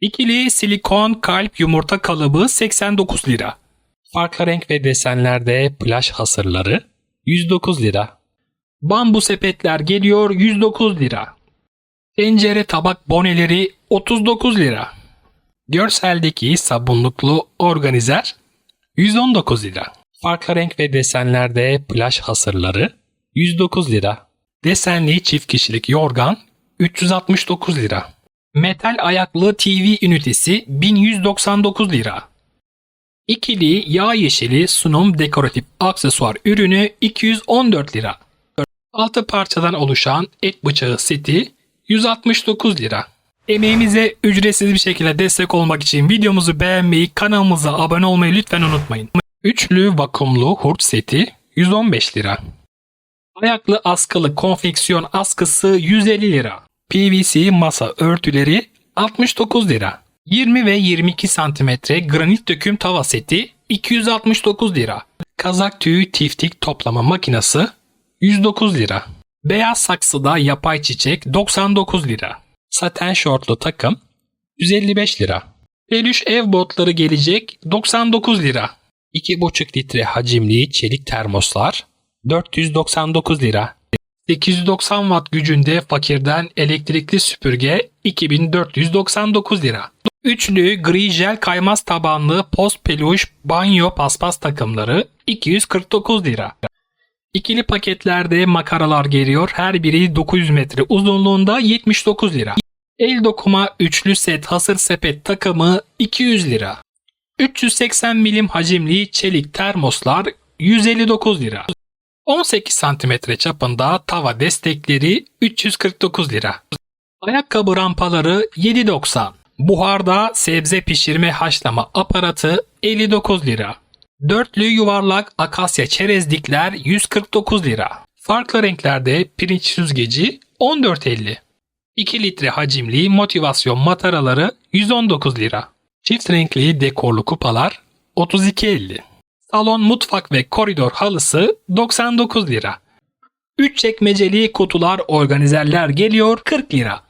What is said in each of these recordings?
İkili silikon kalp yumurta kalıbı 89 lira. Farklı renk ve desenlerde plaj hasırları 109 lira. Bambu sepetler geliyor 109 lira. Tencere tabak boneleri 39 lira. Görseldeki sabunluklu organizer 119 lira. Farklı renk ve desenlerde plaj hasırları 109 lira. Desenli çift kişilik yorgan 369 lira. Metal ayaklı TV ünitesi 1199 lira. İkili yağ yeşili sunum dekoratif aksesuar ürünü 214 lira. 6 parçadan oluşan et bıçağı seti 169 lira. Emeğimize ücretsiz bir şekilde destek olmak için videomuzu beğenmeyi, kanalımıza abone olmayı lütfen unutmayın. Üçlü vakumlu hurç seti 115 lira. Ayaklı askılı konfeksiyon askısı 150 lira. PVC masa örtüleri 69 lira. 20 ve 22 cm granit döküm tava seti 269 lira. Kazak tüyü tiftik toplama makinesi 109 lira. Beyaz saksıda yapay çiçek 99 lira. Saten şortlu takım 155 lira. Peluş ev botları gelecek 99 lira. 2,5 litre hacimli çelik termoslar 499 lira. 890 watt gücünde fakirden elektrikli süpürge 2499 lira. Üçlü gri jel kaymaz tabanlı post peluş banyo paspas takımları 249 lira. İkili paketlerde makaralar geliyor. Her biri 900 metre uzunluğunda 79 lira. El dokuma üçlü set hasır sepet takımı 200 lira. 380 milim hacimli çelik termoslar 159 lira. 18 santimetre çapında tava destekleri 349 lira. Ayakkabı rampaları 7.90. Buharda sebze pişirme haşlama aparatı 59 lira. Dörtlü yuvarlak akasya çerezlikler 149 lira. Farklı renklerde pirinç süzgeci 14.50. 2 litre hacimli motivasyon mataraları 119 lira. Çift renkli dekorlu kupalar 32.50. Salon mutfak ve koridor halısı 99 lira. 3 çekmeceli kutular organizerler geliyor 40 lira.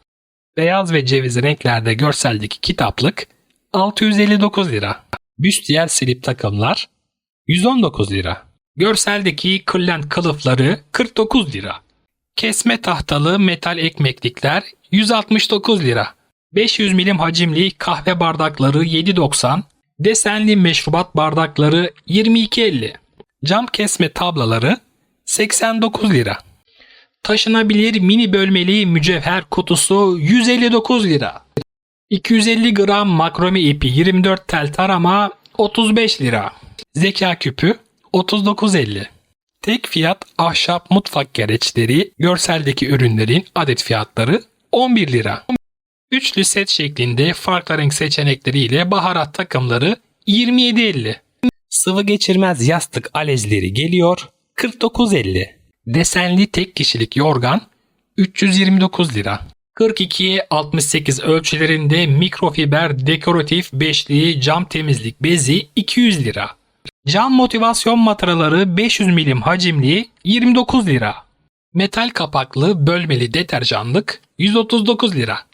Beyaz ve ceviz renklerde görseldeki kitaplık 659 lira. Büstiyer silip takımlar 119 lira. Görseldeki kırlent kılıfları 49 lira. Kesme tahtalı metal ekmeklikler 169 lira. 500 milim hacimli kahve bardakları 7.90, desenli meşrubat bardakları 22.50, cam kesme tablaları 89 lira. Taşınabilir mini bölmeli mücevher kutusu 159 lira. 250 gram makrome ipi 24 tel tarama 35 lira. Zeka küpü 39.50. Tek fiyat ahşap mutfak gereçleri görseldeki ürünlerin adet fiyatları 11 lira. Üçlü set şeklinde farklı renk seçenekleriyle baharat takımları 27.50. Sıvı geçirmez yastık alezleri geliyor 49.50. Desenli tek kişilik yorgan 329 lira. 42'ye 68 ölçülerinde mikrofiber dekoratif beşli cam temizlik bezi 200 lira. Cam motivasyon mataraları 500 milim hacimli 29 lira. Metal kapaklı bölmeli deterjanlık 139 lira.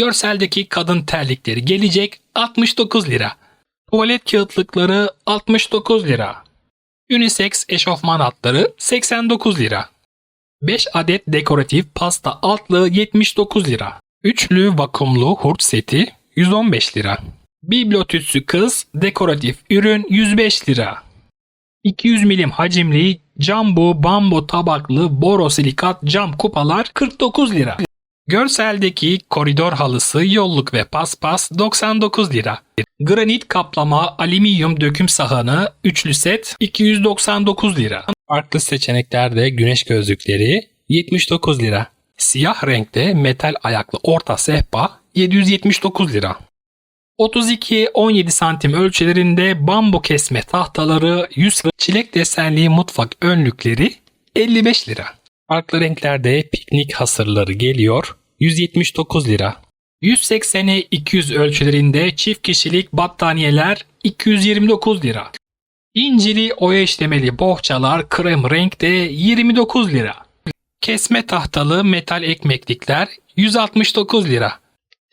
Görseldeki kadın terlikleri gelecek 69 lira. Tuvalet kağıtlıkları 69 lira. Unisex eşofman altları 89 lira. 5 adet dekoratif pasta altlığı 79 lira. Üçlü vakumlu hurç seti 115 lira. Bibliotütsü kız dekoratif ürün 105 lira. 200 milim hacimli jumbo bambu tabaklı borosilikat cam kupalar 49 lira. Görseldeki koridor halısı yolluk ve paspas 99 lira. Granit kaplama alüminyum döküm sahanı üçlü set 299 lira. Farklı seçeneklerde güneş gözlükleri 79 lira. Siyah renkte metal ayaklı orta sehpa 779 lira. 32-17 santim ölçülerinde bambu kesme tahtaları 100 lira. Çilek desenli mutfak önlükleri 55 lira. Farklı renklerde piknik hasırları geliyor 179 lira. 180'e 200 ölçülerinde çift kişilik battaniyeler 229 lira. İncili oya işlemeli bohçalar krem renkte 29 lira. Kesme tahtalı metal ekmeklikler 169 lira.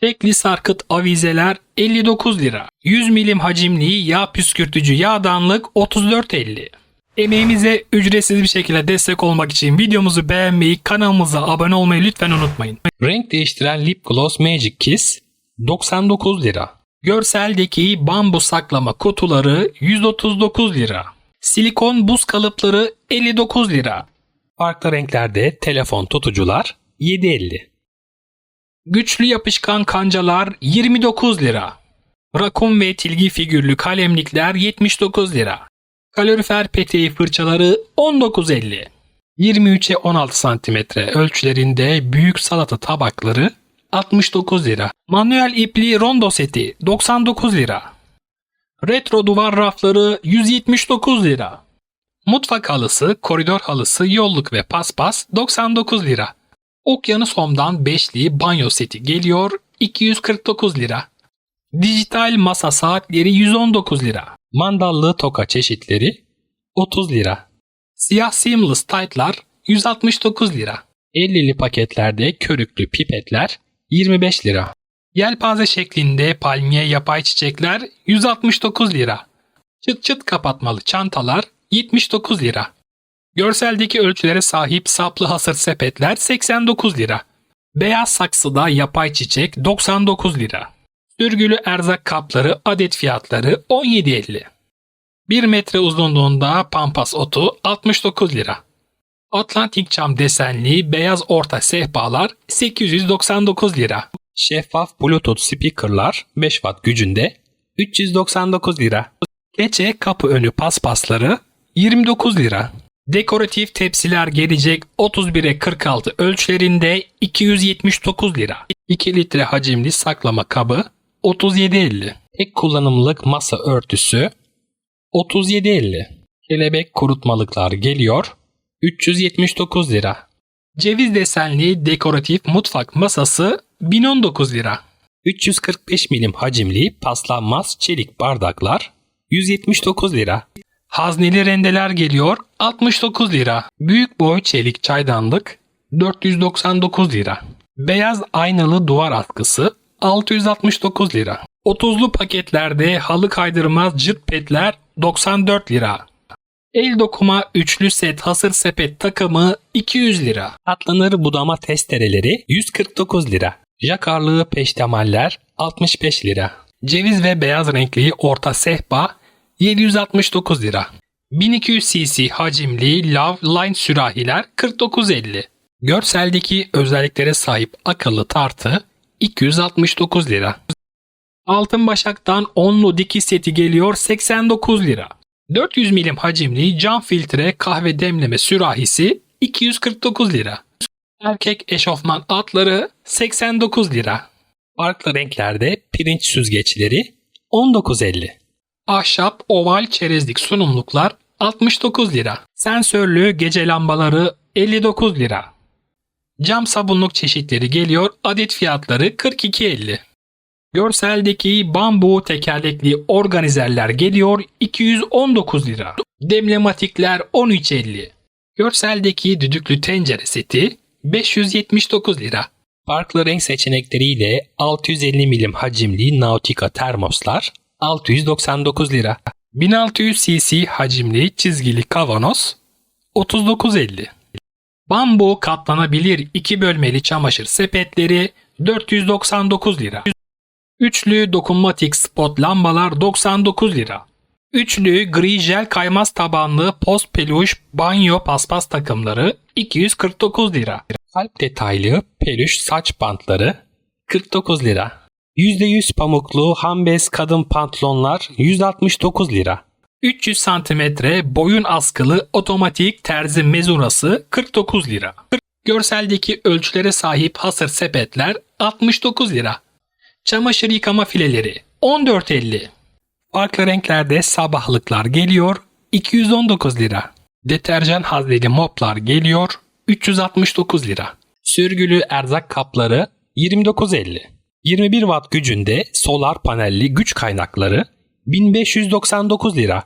Tekli sarkıt avizeler 59 lira. 100 milim hacimli yağ püskürtücü yağdanlık 34.50. Emeğimize ücretsiz bir şekilde destek olmak için videomuzu beğenmeyi, kanalımıza abone olmayı lütfen unutmayın. Renk değiştiren Lip Gloss Magic Kiss 99 lira. Görseldeki bambu saklama kutuları 139 lira. Silikon buz kalıpları 59 lira. Farklı renklerde telefon tutucular 7.50. Güçlü yapışkan kancalar 29 lira. Rakun ve tilgi figürlü kalemlikler 79 lira. Kalorifer peteği fırçaları 19.50. 23'e 16 cm ölçülerinde büyük salata tabakları 69 lira. Manuel ipli rondo seti 99 lira. Retro duvar rafları 179 lira. Mutfak halısı, koridor halısı, yolluk ve paspas 99 lira. Okyanus Home'dan beşli banyo seti geliyor 249 lira. Dijital masa saatleri 119 lira. Mandallı toka çeşitleri 30 lira. Siyah seamless tight'lar 169 lira. 50'li paketlerde körüklü pipetler 25 lira. Yelpaze şeklinde palmiye yapay çiçekler 169 lira. Çıt çıt kapatmalı çantalar 79 lira. Görseldeki ölçülere sahip saplı hasır sepetler 89 lira. Beyaz saksıda yapay çiçek 99 lira. Sürgülü erzak kapları adet fiyatları 17.50. 1 metre uzunluğunda pampas otu 69 lira. Atlantik cam desenli beyaz orta sehpalar 899 lira. Şeffaf Bluetooth speakerlar 5 watt gücünde 399 lira. Keçe kapı önü paspasları 29 lira. Dekoratif tepsiler gelecek 31'e 46 ölçülerinde 279 lira. 2 litre hacimli saklama kabı 37.50. Tek kullanımlık masa örtüsü 37.50. Kelebek kurutmalıklar geliyor 379 lira. Ceviz desenli dekoratif mutfak masası 1019 lira. 345 milim hacimli paslanmaz çelik bardaklar 179 lira. Hazneli rendeler geliyor 69 lira. Büyük boy çelik çaydanlık 499 lira. Beyaz aynalı duvar askısı 669 lira. 30'lu paketlerde halı kaydırmaz cırt petler 94 lira. El dokuma üçlü set hasır sepet takımı 200 lira. Atlanır budama testereleri 149 lira. Jakarlı peştemaller 65 lira. Ceviz ve beyaz renkli orta sehpa 769 lira. 1200 cc hacimli Love Line sürahiler 49.50. Görseldeki özelliklere sahip akıllı tartı 269 lira. Altın Başak'tan onlu dikiş seti geliyor 89 lira. 400 milim hacimli cam filtre kahve demleme sürahisi 249 lira. Erkek eşofman atları 89 lira. Farklı renklerde pirinç süzgeçleri 19.50. Ahşap oval çerezlik sunumluklar 69 lira. Sensörlü gece lambaları 59 lira. Cam sabunluk çeşitleri geliyor. Adet fiyatları 42.50. Görseldeki bambu tekerlekli organizerler geliyor 219 lira. Demlematikler 13.50. Görseldeki düdüklü tencere seti 579 lira. Farklı renk seçenekleriyle 650 milim hacimli Nautica termoslar 699 lira. 1600 cc hacimli çizgili kavanoz 39.50. Bambu katlanabilir 2 bölmeli çamaşır sepetleri 499 lira. Üçlü dokunmatik spot lambalar 99 lira. Üçlü gri jel kaymaz tabanlı post peluş banyo paspas takımları 249 lira. Kalp detaylı peluş saç bantları 49 lira. %100 pamuklu hambez kadın pantolonlar 169 lira. 300 cm boyun askılı otomatik terzi mezurası 49 lira. Görseldeki ölçülere sahip hasır sepetler 69 lira. Çamaşır yıkama fileleri 14.50. Farklı renklerde sabahlıklar geliyor 219 lira. Deterjan hazneli moplar geliyor 369 lira. Sürgülü erzak kapları 29.50. 21 watt gücünde solar panelli güç kaynakları 1599 lira.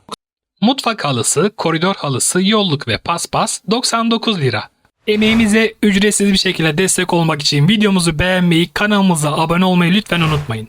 Mutfak halısı, koridor halısı, yolluk ve paspas 99 lira. Emeğimize ücretsiz bir şekilde destek olmak için videomuzu beğenmeyi, kanalımıza abone olmayı lütfen unutmayın.